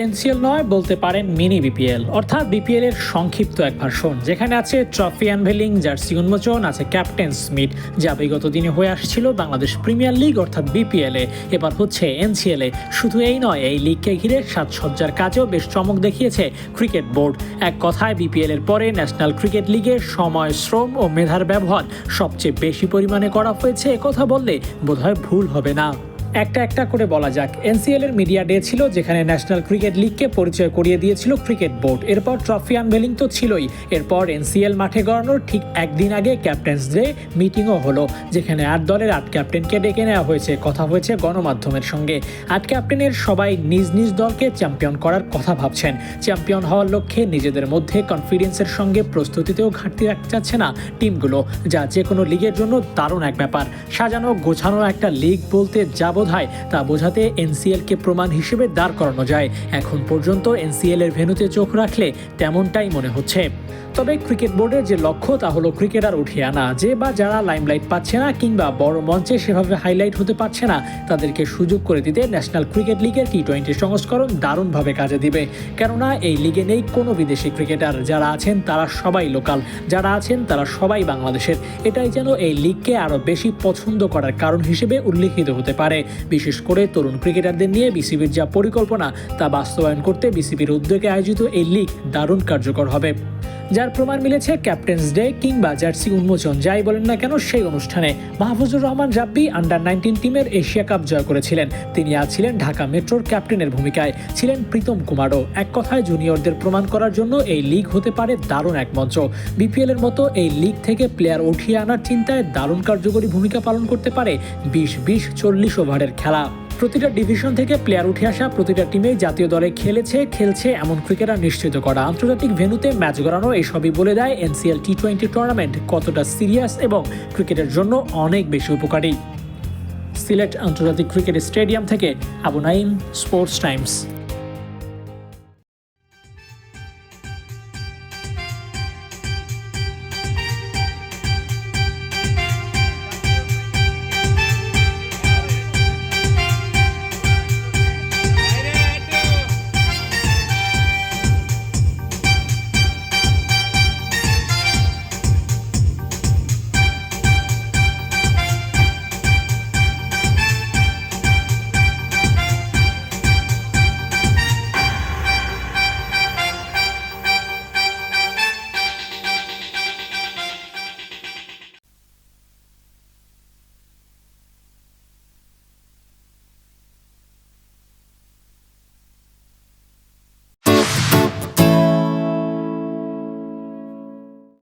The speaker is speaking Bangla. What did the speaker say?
এনসিএল নয় বলতে পারেন মিনি বিপিএল, অর্থাৎ বিপিএল এর সংক্ষিপ্ত এক ভার্সন যেখানে আছে ট্রফি অ্যানভেলিং জার্সি উন্মোচন, আছে ক্যাপ্টেন্স মিট যা বিগত দিনে হয়ে আসছিল বাংলাদেশ প্রিমিয়ার লিগ, অর্থাৎ বিপিএল এ। এবার হচ্ছে এনসিএল এ। শুধু এই নয়, এই লিগকে ঘিরে সাজসজ্জার কাজেও বেশ চমক দেখিয়েছে ক্রিকেট বোর্ড। এক কথায়, বিপিএল এর পরে ন্যাশনাল ক্রিকেট লিগে সময়, শ্রম ও মেধার ব্যবহার সবচেয়ে বেশি পরিমাণে করা হয়েছে একথা বললে বোধহয় ভুল হবে না। একটা একটা করে বলা যাক। এনসিএল এর মিডিয়া ডে ছিল যেখানে ন্যাশনাল ক্রিকেট লিগকে পরিচয় করিয়ে দিয়েছিল ক্রিকেট বোর্ড এরপর ট্রফি আনভেলিং তো ছিলই। এরপর এনসিএল মাঠে গড়ানোর ঠিক একদিন আগে ক্যাপ্টেন্স ডে মিটিংও হলো, যেখানে আট দলের আট ক্যাপ্টেনকে ডেকে নেওয়া হয়েছে। কথা হয়েছে গণমাধ্যমের সঙ্গে। আট ক্যাপ্টেনের সবাই নিজ নিজ দলকে চ্যাম্পিয়ন করার কথা ভাবছেন। চ্যাম্পিয়ন হওয়ার লক্ষ্যে নিজেদের মধ্যে কনফিডেন্সের সঙ্গে প্রস্তুতিতেও ঘাটতি রাখতে চাচ্ছে না টিমগুলো যা যে কোনো লিগের জন্য দারুণ এক ব্যাপার। সাজানো, গোছানো একটা লিগ বলতে যা বোঝায় তা বোঝাতে এনসিএল কে প্রমাণ হিসেবে দাঁড় করানো যায়। এখন পর্যন্ত এনসিএল এর ভেনুতে চোখ রাখলে তেমনটাই মনে হচ্ছে। তবে ক্রিকেট বোর্ডের যে লক্ষ্য, তা হলো ক্রিকেটার উঠিয়ে আনা। যে বা যারা লাইমলাইট পাচ্ছে না কিংবা বড় মঞ্চে সেভাবে হাইলাইট হতে পারছে না, তাদেরকে সুযোগ করে দিতে ন্যাশনাল ক্রিকেট লিগের টি টোয়েন্টি সংস্করণ দারুণভাবে কাজে দিবে। কেননা, এই লিগে নেই কোনো বিদেশি ক্রিকেটার। যারা আছেন, তারা সবাই লোকাল। যারা আছেন, তারা সবাই বাংলাদেশের। এটাই যেন এই লিগকে আরও বেশি পছন্দ করার কারণ হিসেবে উল্লেখিত হতে পারে। বিশেষ করে তরুণ ক্রিকেটারদের নিয়ে বিসিবির যা পরিকল্পনা তা বাস্তবায়ন করতে বিসিবির উদ্যোগে আয়োজিত এই লিগ দারুণ কার্যকর হবে। যার প্রমাণ মিলেছে ক্যাপ্টেন্স ডে কিংবা জার্সি উন্মোচন, যাই বলেন না কেন সেই অনুষ্ঠানে। মাহফুজুর রহমান রাব্বি আন্ডার নাইনটিন টিমের এশিয়া কাপ জয় করেছিলেন। তিনি আজ ছিলেন ঢাকা মেট্রোর ক্যাপ্টেনের ভূমিকায়। ছিলেন প্রীতম কুমারও। এক কথায় জুনিয়রদের প্রমাণ করার জন্য এই লিগ হতে পারে দারুণ এক মঞ্চ। বিপিএল এর মতো এই লিগ থেকে প্লেয়ার উঠিয়ে আনার চিন্তায় দারুণ কার্যকরী ভূমিকা পালন করতে পারে বিশ বিশ চল্লিশ ওভারের খেলা। প্রতিটা ডিভিশন থেকে প্লেয়ার উঠে আসা প্রতিটা টিমে জাতীয় দলে খেলেছে, খেলছে এমন ক্রিকেটার নিশ্চিত করা। আন্তর্জাতিক ভেনুতে ম্যাচ গড়ানো এসবই বলে দেয় এনসিএল টি টোয়েন্টি টুর্নামেন্ট কতটা সিরিয়াস এবং ক্রিকেটের জন্য অনেক বেশি উপকারী। সিলেট আন্তর্জাতিক ক্রিকেট স্টেডিয়াম থেকে আবু নাইম স্পোর্টস টাইমস